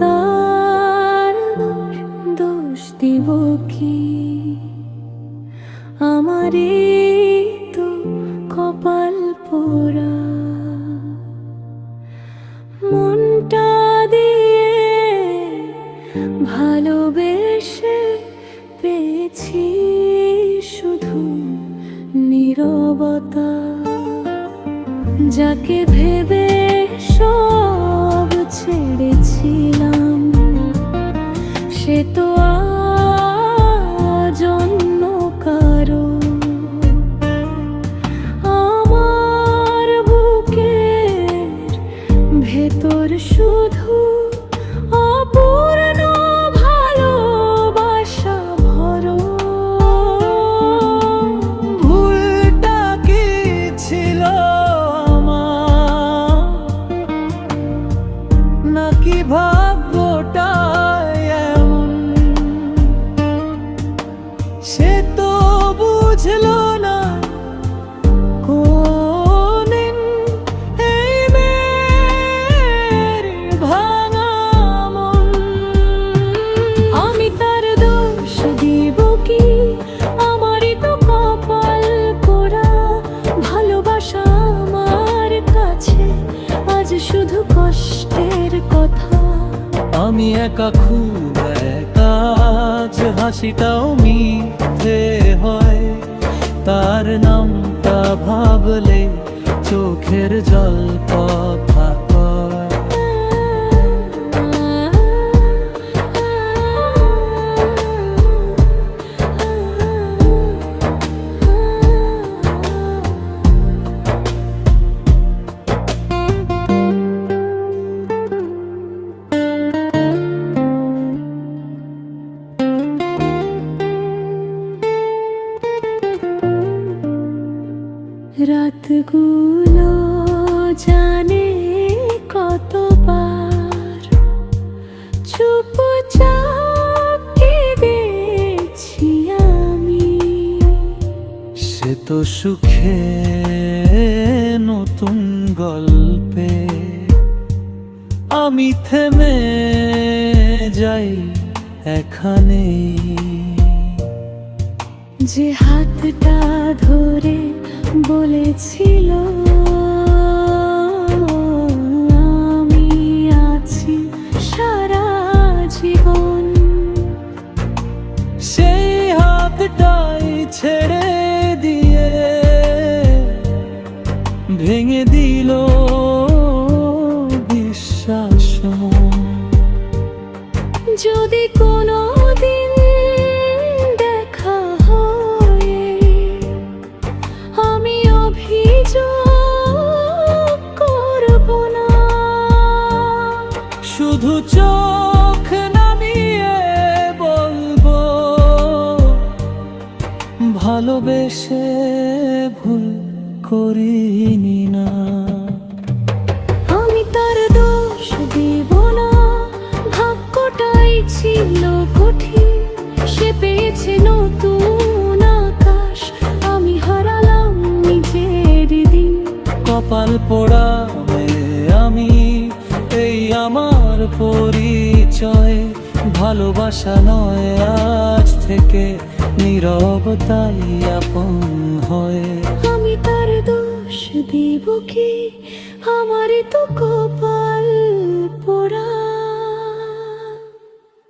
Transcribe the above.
তার দোষ দিব কি? আমারই তো কপাল পোড়া। মনটা দিয়ে ভালোবেসে পেয়েছি শুধু নীরবতা। যাকে ভেবে সব ছেড়ে ছেড়েছিলাম সে তো সে তো বুঝলো না কোনদিন এই আমি তার দোষ দিব কি? আমারই তো কপাল পোড়া ভালোবাসা আমার কাছে। আজ শুধু কষ্টের কথা। আমি একা খুব আজ হাসিটাও মিথ্যে হয়। তার নামটা ভাবলে চোখের জল কথা রাতগুলো জানে কতবার। চুপচাপ কেঁদেছি আমি। সে তো সুখে নতুন গল্পে। আমি থেমে যাই এখানে। যে হাতটা ধরে বলেছিল ছেড়ে দিয়ে ভেঙে দিল বিশ্বাস। যদি কোনো দিন দেখা হয় আমি অভিযোগ করব না। শুধু চোখ ভালোবেসে ভুল করিনি না। আমি তার দোষ দেব না। ভাগ্যটাই ছিল কঠিন সে পেয়েছে নতুন আকাশ। আমি হারালাম নিজের দিন। কপাল পোড়াবে আমি এই আমার পরিচয়। ভালোবাসা নয়, আজ থেকে নীরব তাই আপন হয়। আমি তার দোষ দিব কি? আমারই তো কপাল।